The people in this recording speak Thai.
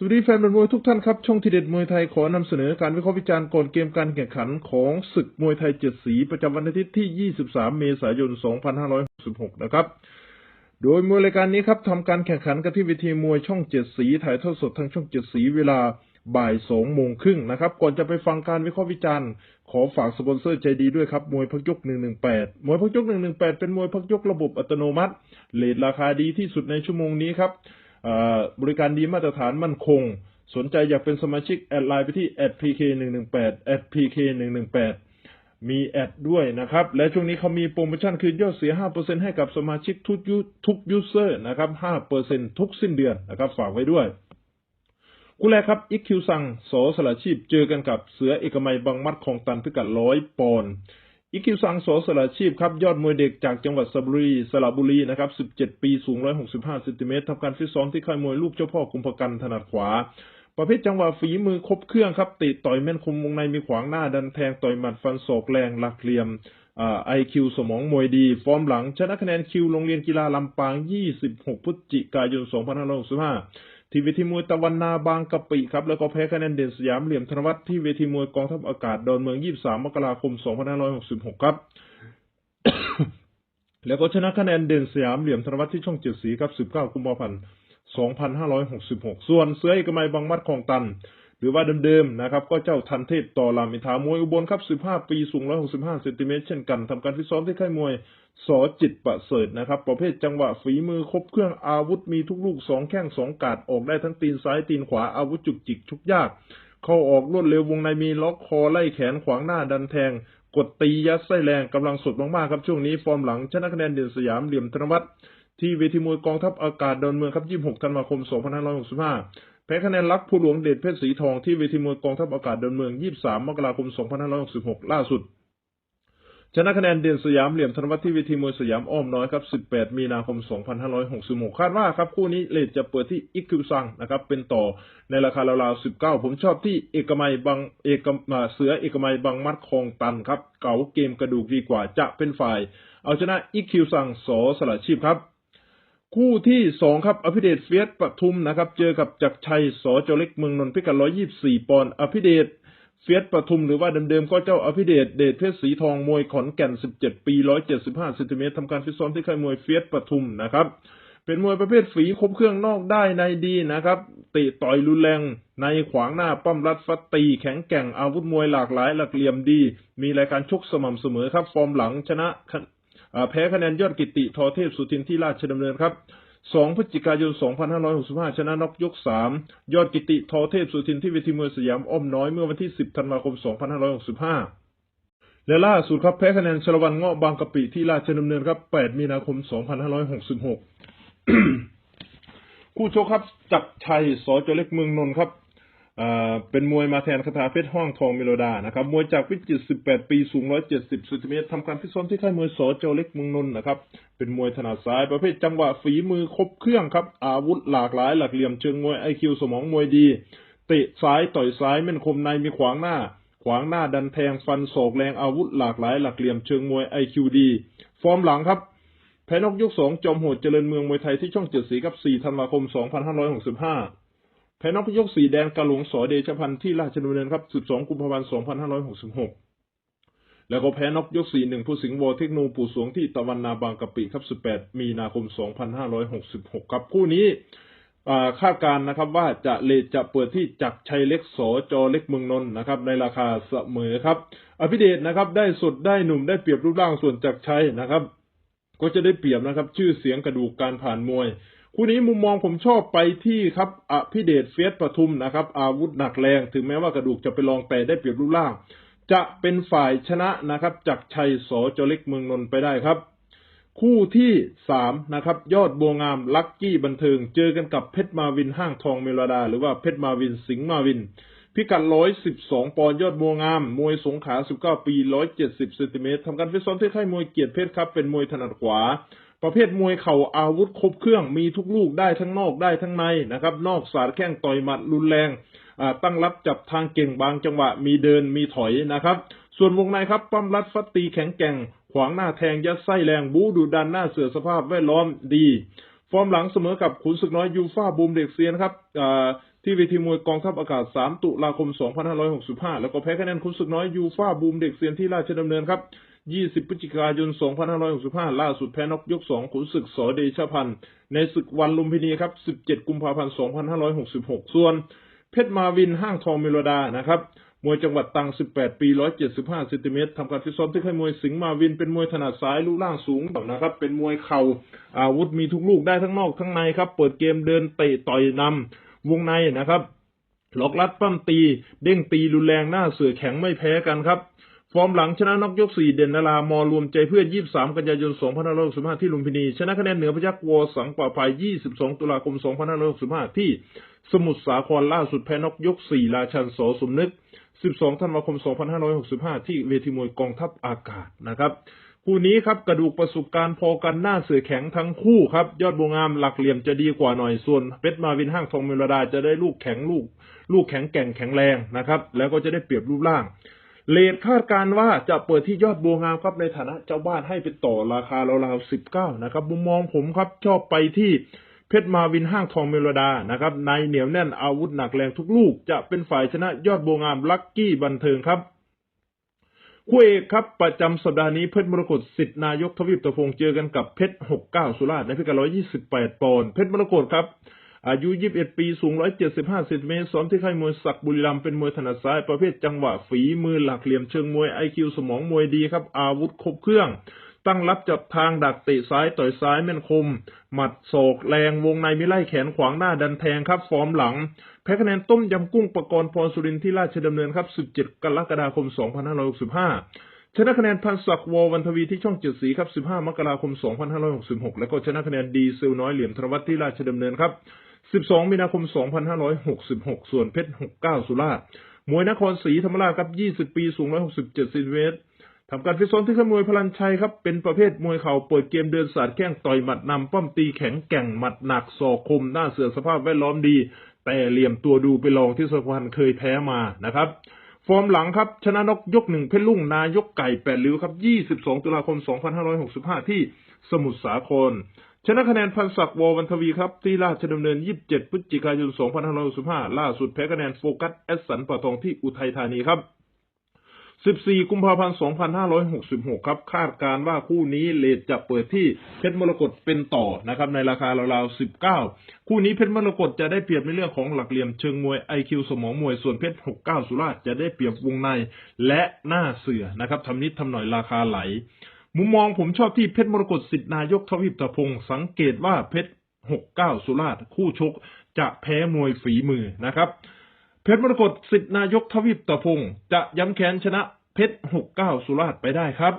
สวัสดีแฟนบอลมวยทุกท่านครับ ช่องทีเด็ดมวยไทยขอนำเสนอการวิเคราะห์วิจารณ์ก่อนเกมการแข่งขันของศึกมวยไทยเจ็ดสีประจำวันอาทิตย์ที่ 23 เมษายน 2566 นะครับ โดยมวยรายการนี้ครับทำการแข่งขันกันที่เวทีมวยช่องเจ็ดสีถ่ายทอดสดทางช่องเจ็ดสีเวลาบ่ายสองโมงครึ่งนะครับ ก่อนจะไปฟังการวิเคราะห์วิจารณ์ ขอฝากสปอนเซอร์ใจดีด้วยครับ มวยพักยก 118 มวยพักยก 118 เป็นมวยพักยกระบบอัตโนมัติเลทราคาดีที่สุดในชั่วโมงนี้ครับ บริการดีมาตรฐานมั่นคง สนใจอยากเป็นสมาชิก แอดไลน์ไปที่ @pk118 @pk118 มีแอดด้วยนะครับ และช่วงนี้เขามีโปรโมชั่นคืนยอดเสีย 5%ให้กับสมาชิกทุกยูทุกยูเซอร์นะครับ 5%ทุกสิ้นเดือนนะครับ ฝากไว้ด้วยคู่แรกครับอิกคิวซังสอสละชีพเจอกันกับเสือเอกมัยบางมัดของตันพิกัดร้อยปอนด์ อิกคิวซังโสสละชีพครับ ยอดมวยเด็กจากจังหวัดสระบุรีสระบุรีนะครับ17 ปีสูง 165เซนติเมตรทำการฟิตซ้อมที่ค่ายมวยลูกเจ้าพ่อกุมภกันถนัดขวา ประเภทจังหวะฝีมือครบเครื่องครับติต่อยแม่นคมวงในมีขวางหน้าดันแทงต่อยหมัดฟันศอกแรงหลักเหลี่ยมไอคิวสมองมวยดี ฟอร์มหลัง ชนะคะแนนคิวโรงเรียนกีฬาลำปาง 26พฤศจิกายน2565 ที่เวทีมวยตะวันนาบางกะปิครับแล้วก็แพ้คะแนนเด่นสยามเหลี่ยมธนวัฒน์ที่เวทีมวยกองทัพอากาศดอนเมือง 23 มกราคม 2566 ครับ แล้วก็ชนะคะแนนเด่นสยามเหลี่ยมธนวัฒน์ที่ช่องเจ็ดสีครับ 19 กุมภาพันธ์ 2566 ส่วนเสือเอกมัยบางมัดของตัน หรือว่าเดิมๆนะครับ ก็เจ้าทันเทพต่อรามอินทามวยอุบลครับ 15 ปีสูง 165เซนติเมตรเช่นกันทำการฟิตซ้อมที่ค่ายมวยสอจิตประเสริฐนะครับ ประเภทจังหวะฝีมือครบเครื่องอาวุธมีทุกลูกสองแข้งสองกาดออกได้ทั้งตีนซ้ายตีนขวาอาวุธจุกจิกชุกยาก เข้าออกรวดเร็ววงในมีล็อกคอไล่แขนขวางหน้าดันแทง กดตียัดไส้แรงกำลังสดมากๆครับช่วงนี้ฟอร์มหลังชนะคะแนนเด่นสยามเหลี่ยมธนวัฒน์ที่เวทีมวยกองทัพอากาศดอนเมืองครับ 26 ธันวาคม 2565 แพ้คะแนนลักผู้หลวงเดชเพชรสีทองที่เวทีมวยกองทัพอากาศดอนเมือง 23 มกราคม 2566 ล่าสุด ชนะคะแนนเด่นสยามเหลี่ยมธนวัฒน์ที่เวทีมวยสยามอ้อมน้อยครับ 18 มีนาคม 2566 คาดว่าครับคู่นี้เลทจะเปิดที่อิคิวซังนะครับ เป็นต่อในราคาราวๆ 19 ผมชอบที่เอกมัยบางเอกอ่าเสือเอกมัยบางมัดคองตันครับ เก๋าเกมกระดูกดีกว่าจะเป็นฝ่าย เอาชนะอิคิวซังสอสละชีพครับ คู่ที่สองครับอภิเดชเฟียสปทุมนะครับ เจอกับจักรชัยสอจเล็กเมืองนนท์พิกัด124ปอนด์อภิเดชเฟียสปทุมหรือว่าเดิมๆก็เจ้าอภิเดชเดชเพชรสีทองมวยขอนแก่น17ปี175เซนติเมตรทำการฟิตซ้อมที่ค่ายมวยเฟียสปทุมนะครับ เป็นมวยประเภทฝีคบเครื่องนอกได้ในดีนะครับติต่อยรุนแรงในขวางหน้าป้อมรัดฟัดตีแข็งแกร่งอาวุธมวยหลากหลายหลักเหลี่ยมดี มีรายการชกสม่ำเสมอครับ ฟอร์มหลังชนะ แพ้คะแนนยอดกิติทอเทพสุทินที่ราชดำเนินครับ 2 พฤศจิกายน 2565 ชนะน็อกยก 3 ยอดกิติทอเทพสุทินที่เวทีมวยสยามอ้อมน้อยเมื่อวันที่ 10 ธันวาคม 2565และล่าสุดครับแพ้คะแนนชลวันเงาะบางกะปิที่ราชดำเนินครับ 8 มีนาคม 2566 คู่ชกครับ จักชัยสอจเล็กเมืองนนท์ครับ เป็นมวยมาแทนคาถาเพชรห้องทองเมโลดานะครับ มวยจากพิจิตร18 ปี สูง 170เซนติเมตรทำการฟิซ้อมที่ค่ายมวยสอเจ้าเล็กมืองนนท์นะครับ เป็นมวยถนัดซ้ายประเภทจังหวะฝีมือครบเครื่องครับ อาวุธหลากหลาย หลักเหลี่ยมเชิงมวยไอคิวสมองมวยดี เตะซ้ายต่อยซ้ายแม่นคมในมีขวางหน้า ขวางหน้าดันแทงฟันศอกแรงอาวุธหลากหลาย หลักเหลี่ยมเชิงมวยไอคิวดี ฟอร์มหลังครับแพ้นกยกสองจอมโหดเจริญเมืองมวยไทยที่ช่องเจ็ดสีครับ4ธันวาคม 2565 แพ้นกยกสีแดงกะหลวงสอเดชพันธ์ที่ราชดำเนินครับ 12 กุมภาพันธ์ 2566 แล้วก็แพ้นกยกสีหนึ่งผู้สิงห์วอเทคโนปู่สวงที่ตะวันนาบางกะปิครับ 18 มีนาคม 2566 ครับคู่นี้คาดการณ์นะครับว่าจะเลจะเปิดที่จักชัยเล็กสอจอเล็กเมืองนนท์นะครับ ในราคาเสมอครับ อภิเดชนะครับ ได้สดได้หนุ่มได้เปรียบรูปร่างส่วนจักชัยนะครับ ก็จะได้เปรียบนะครับ ชื่อเสียงกระดูกการผ่านมวย คู่นี้มุมมองผมชอบไปที่ครับอภิเดชเฟียสปทุมนะครับ อาวุธหนักแรง ถึงแม้ว่ากระดูกจะไปลองแต่ได้เปรียบรูปร่าง จะเป็นฝ่ายชนะนะครับจากชัยสอจเล็กเมืองนนท์ไปได้ครับ คู่ที่สามนะครับ ยอดบัวงามลักกี้บันเทิง เจอกันกับเพชรมาวินห้างทองเมลดา หรือว่าเพชรมาวินสิงห์มาวิน พิกัด112ปอนด์ยอดบัวงาม มวยสงขลา19ปี170เซนติเมตรทำการฟิตซ้อมที่ค่ายมวยเกียรติเพชรครับเป็นมวยถนัดขวา ประเภทมวยเข่าอาวุธครบเครื่องมีทุกลูกได้ทั้งนอกได้ทั้งในนะครับ นอกสาดแข้งต่อยหมัดรุนแรงตั้งรับจับทางเก่งบางจังหวะมีเดินมีถอยนะครับ ส่วนวงในครับปั้มรัดฟัดตีแข็งแกร่ง ขวางหน้าแทงยัดไส้แรงบูดูดันหน้าเสือสภาพแวดล้อมดี ฟอร์มหลังเสมอกับขุนศึกน้อยยูฟ่าบูมเด็กเซียนครับ ที่เวทีมวยกองทัพอากาศ 3 ตุลาคม 2565 แล้วก็แพ้คะแนนคุณศึกน้อยยูฟ่าบูมเด็กเซียนที่ราชดำเนินครับ 20 พฤศจิกายน 2565 ล่าสุดแพ้นอกยก 2 ขุนศึกสอเดชพันธ์ในศึกวันลุมพินีครับ 17 กุมภาพันธ์ 2566 ส่วน เพชรมาวินห้างทองเมโลดานะครับมวยจังหวัดตัง 18 ปี 175 เซนติเมตรทำการฟิตซ้อมที่ค่ายมวยสิงห์มาวิน เป็นมวยถนัดซ้ายลูกร่างสูงนะครับ เป็นมวยเข่าอาวุธมีทุกลูกได้ทั้งนอกทั้งในครับ เปิดเกมเดินเตะต่อยนำ วงในนะครับหลอกลัดปั้มตี เด้งตีรุนแรงหน้าเสือแข็งไม่แพ้กันครับ ฟอร์มหลังชนะนอกยก4เด่นนารามอรวมใจเพื่อน 23 กันยายน 2565 ที่ลุมพินี ชนะคะแนนเหนือพยักวอสังป่าภัย 22 ตุลาคม 2565 ที่สมุทรสาครล่าสุดแพ้นอกยก4ราชันสสมนึก 12 ธันวาคม 2565 ที่เวทีมวยกองทัพอากาศนะครับ คู่นี้ครับกระดูกประสบการณ์พอกันหน้าเสือแข็งทั้งคู่ครับ ยอดบัวงามหลักเหลี่ยมจะดีกว่าหน่อยส่วนเพชรมาวินห้างทองเมลดาจะได้ลูกแข็งลูก ลูกแข็งแกร่งแข็งแรงนะครับ แล้วก็จะได้เปรียบรูปร่างเลทคาดการว่าจะเปิดที่ยอดบัวงามครับในฐานะเจ้าบ้านให้ไปต่อราคาราวๆ19นะครับมุมมองผมครับชอบไปที่เพชรมาวินห้างทองเมลดานะครับในเหนียวแน่นอาวุธหนักแรงทุกลูก จะเป็นฝ่ายชนะยอดบัวงามลักกี้บันเทิงครับ คู่เอกครับ ประจำสัปดาห์นี้เพชรมรกตสิทธินายกทวีปตะพงเจอกันกับเพชร69สุราษฎร์ในพิกัด128ปอนด์เพชรมรกตครับ อายุ21ปีสูง175เซนติเมตรซ้อมที่ค่ายมวยศักดิ์บุรีรัมย์เป็นมวยถนัดซ้ายประเภทจังหวะฝีมือหลักเหลี่ยมเชิงมวยไอคิวสมองมวยดีครับ อาวุธครบเครื่อง ตั้งรับจับทางดักเตะซ้ายต่อยซ้ายแม่นคม หมัดศอกแรงวงในไม่ไล่แขนขวางหน้าดันแทงครับฟอร์มหลัง พ้คะแนนต้มยำกุ้งประกรณ์พรสุรินที่ราชดำเนินครับ 17 กรกฎาคม 2565 ชนะคะแนนพันศักดิ์วอวันทวีที่ช่องเจ็ดสีครับ 15 มกราคม 2566 แล้วก็ชนะคะแนนดีเซลน้อยเหลี่ยมธนวัฒน์ที่ราชดำเนินครับ 12 มีนาคม 2566 ส่วนเพชร 69 สุราษฎร์มวยนครศรีธรรมราชครับ 20 ปี สูง 167เซนติเมตรทำการฟิตซ้อมที่ค่ายมวยพลันชัยครับ เป็นประเภทมวยเข่าเปิดเกมเดินสาดแข้งต่อยหมัดนำป้อมตีแข็งแก่งหมัดหนักศอกคมหน้าเสือสภาพแวดล้อมดี แต่เหลี่ยมตัวดูไปลองที่สุพรรณเคยแพ้มานะครับฟอร์มหลังครับ ชนะนกยกหนึ่งเพชรลุ่งนายกไก่แปดริ้วครับ22ตุลาคม2565ที่สมุทรสาคร ชนะคะแนนพันศักดิ์ววันทวีครับ ที่ราชดำเนิน27พฤศจิกายน2565ล่าสุดแพ้คะแนนโฟกัสแอสสันปะทองที่อุทัยธานีครับ 14 กุมภาพันธ์ 2566 ครับ คาดการ์ว่าคู่นี้เลทจะเปิดที่เพชรมรกตเป็นต่อนะครับในราคาราวๆ 19 คู่นี้เพชรมรกตจะได้เปรียบในเรื่องของหลักเหลี่ยมเชิงมวย IQ สมองมวย ส่วนเพชร 69 สุราษฎร์จะได้เปรียบวงในและหน้าเสือนะครับทำนิดทำหน่อยราคาไหล มุมมองผมชอบที่เพชรมรกตสิทธินายกทวีปตะพงสังเกตว่าเพชร 69 สุราษฎร์คู่ชกจะแพ้มวยฝีมือนะครับ เพชรมรกตสิทธินายกทวีปตะพงศ์จะย้ำแค้นชนะเพชร 69 สุราษฎร์ไปได้ครับ